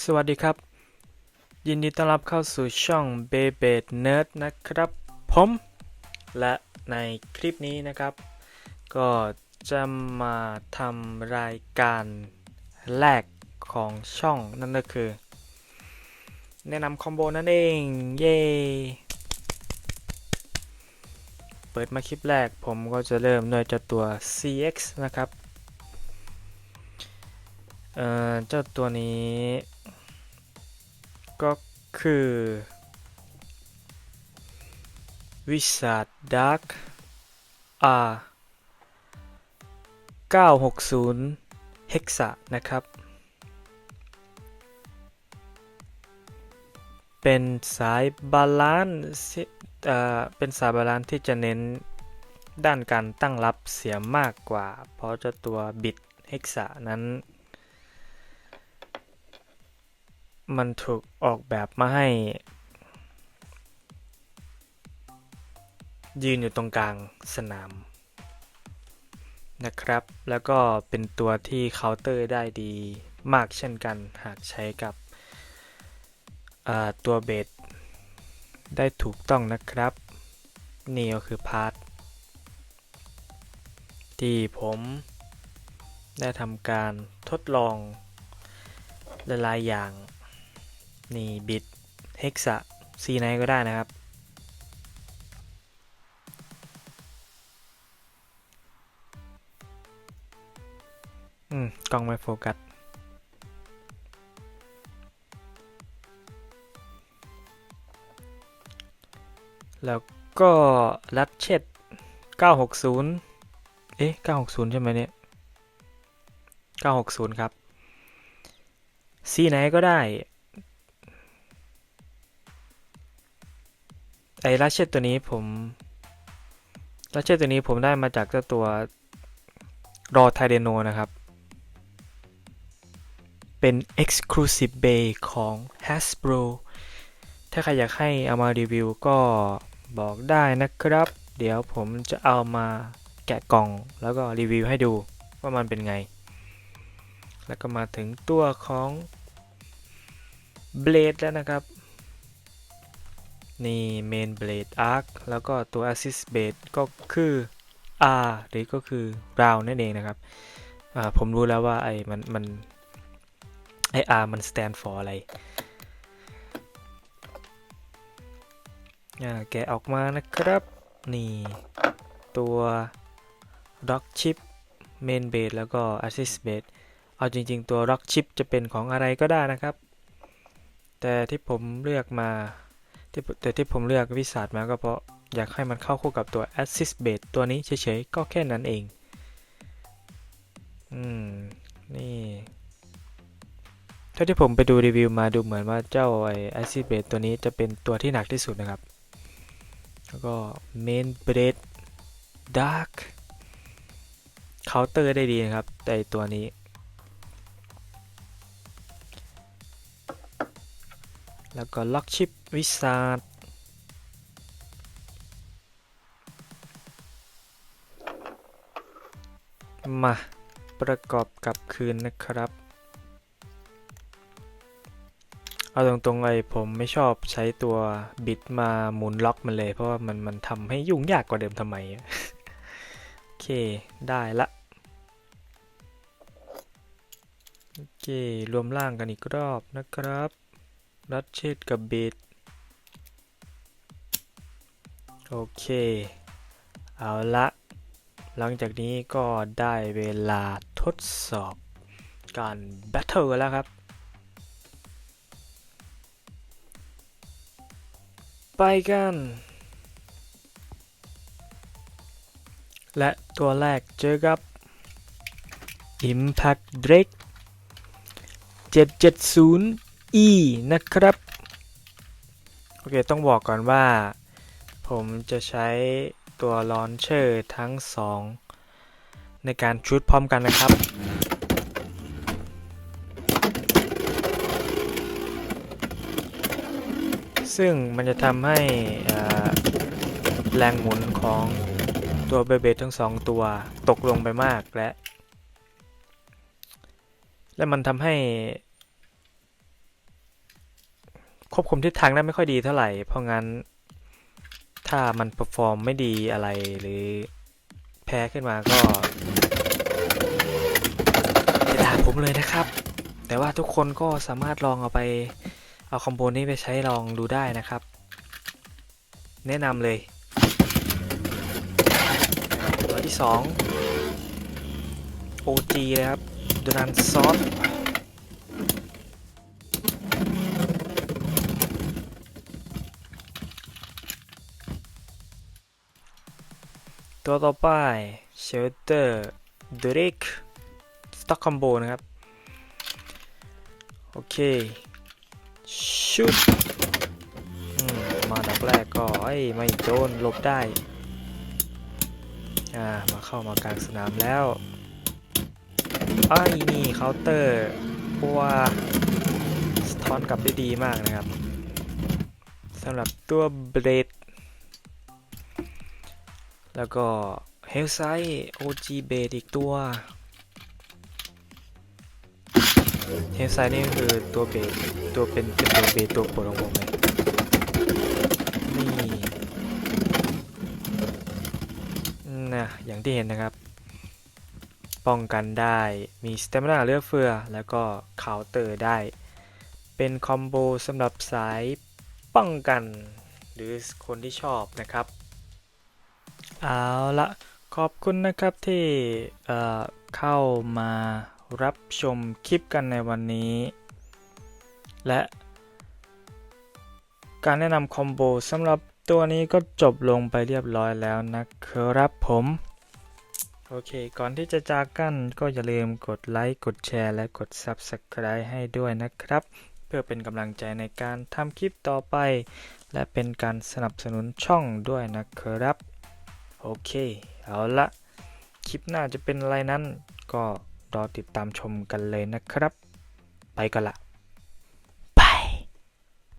สวัสดีครับ ยินดีต้อนรับเข้าสู่ช่อง b e b e d Nerd นะครับผมและในคลิปนี้นะครับ ก็จะมาทำรายการแรกของช่องนั่นก็คือ แนะนำคอมโบนั่นเอง เย้เปิดมาคลิปแรกผมก็จะเริ่มด้วยเจ้าตัว CX นะครับ เอ่อ เจ้าตัวนี้ ก็คือ วิสาดดาร์ก R 960 Hexa นะครับ เป็นสายบาลานซ์เป็นสายบาลานซ์ที่จะเน้นด้านการตั้งรับเสียมากกว่า เพราะเจ้าตัวบิต Hexa นั้น มันถูกออกแบบมาให้ ยืนอยู่ตรงกลางสนามนะครับ แล้วก็เป็นตัวที่เคาน์เตอร์ได้ดีมากเช่นกันหากใช้กับตัวเบสได้ถูกต้องนะครับ นี่ก็คือพาร์ทที่ผมได้ทำการทดลองหลายๆอย่าง นี่บิตเฮกซะซีไนก็ได้นะครับ อืม กล้องไม่โฟกัสแล้วก็รัดเช็ด960 เอ๊ะ 960 ใช่ไหมเนี่ย 960 ครับ ซีไหนก็ได้ ไอ้รัชเชตตัวนี้ผมรัชเชตตัวนี้ผมได้มาจากเจ้าตัวรอไทเดโนนะครับ เป็น Exclusive Bay ของ Hasbro ถ้าใครอยากให้เอามารีวิวก็บอกได้นะครับ เดี๋ยวผมจะเอามาแกะกล่องแล้วก็รีวิวให้ดูว่ามันเป็นไง แล้วก็มาถึงตัวของ Blade แล้วนะครับ นี่ Main Blade Arc แล้วก็ตัว Assist Blade ก็คือ R หรือก็คือ Round นั่นเองนะครับ ผมรู้แล้วว่าไอ้มันมันไอ้ R มัน stand for อะไรแกะออกมานะครับ นี่ ตัว Rock Chip Main Blade แล้วก็ Assist Blade เอาจริง ๆ ตัว Rock Chip จะเป็นของอะไรก็ได้นะครับ แต่ที่ผมเลือกมา ที่แต่ที่ผมเลือกวิสาดมาก็เพราะอยากให้มันเข้าคู่กับตัว Assist Base ตัวนี้เฉยๆ ก็แค่นั้นเอง อืม นี่เท่าที่ผมไปดูรีวิวมาดูเหมือนว่าเจ้าไอ้ Assist Base ตัวนี้จะเป็นตัวที่หนักที่สุดนะครับ แล้วก็ Main Blade Dark เคาน์เตอร์ได้ดีนะครับแต่ตัวนี้ แล้วก็ล็อกชิปวิสาดมาประกอบกับคืนนะครับ เอาตรงๆเลยผมไม่ชอบใช้ตัวบิดมาหมุนล็อกมันเลย เพราะว่ามันมันทำให้ยุ่งยากกว่าเดิมทำไม โอเคได้ละ โอเค รวมร่างกันอีกรอบนะครับ รัดเชดกับเบดโอเค เอาละหลังจากนี้ก็ได้เวลาทดสอบการแบทเทิลแล้วครับ ไปกัน และตัวแรกเจอกับ Impact Drake 770 E นะครับ โอเค ต้องบอกก่อนว่า ผมจะใช้ตัวลอนเชอร์ทั้ง 2 ในการชุดพร้อมกันนะครับ ซึ่งมันจะทำให้แรงหมุนของตัวเบเบทั้งสองตัวตกลงไปมากและ และมันทำให้ ควบคุมทิศทางได้ไม่ค่อยดีเท่าไหร่ เพราะงั้น ถ้ามันเ e อร์ฟอร์มไม่ดีอะไรหรือแพ้ขึ้นมาก็อย่าด่าผมเลยนะครับ แต่ว่าทุกคนก็สามารถลองเอาไปเอาคอมโบนี้ไปใช้ลองดูได้นะครับ แนะนำเลยตัวที่ 2 OG เลยครับดูนันซอส ตัวต่อไปเชลเตอร์เดริกสต็อกคอมโบนะครับ โอเค ชุดมาดักแรกก็ไอ้ไม่โดนหลบได้ อ่า มาเข้ามากลางสนามแล้วไอ้นี่เคาน์เตอร์เพราะว่าสะท้อนกลับได้ดีมากนะครับสำหรับตัวเบรด แล้วก็เฮลไซ OG เบดอีกตัวเฮลไซนี่คือตัวเบดตัวเป็นเป็นตัวเบดตัวโปรดของผมเลยนี่นะอย่างที่เห็นนะครับ ป้องกันได้มีสเตมินาเลือกเฟือ แล้วก็เคาน์เตอร์ได้ เป็นคอมโบสำหรับสายป้องกัน หรือคนที่ชอบนะครับ เอาละขอบคุณนะครับที่เเข้ามารับชมคลิปกันในวันนี้ และ การแนะนำคอมโบสำหรับตัวนี้ก็จบลงไปเรียบร้อยแล้วนะครับผม โอเค ก่อนที่จะจากกันก็อย่าลืมกดไลค์ กดแชร์ และกด Subscribe ให้ด้วยนะครับ เพื่อเป็นกำลังใจในการทำคลิปต่อไป และเป็นการสนับสนุนช่องด้วยนะครับ โอเค เอาละคลิปหน้าจะเป็นอะไรนั้น ก็รอติดตามชมกันเลยนะครับ ไปกันละ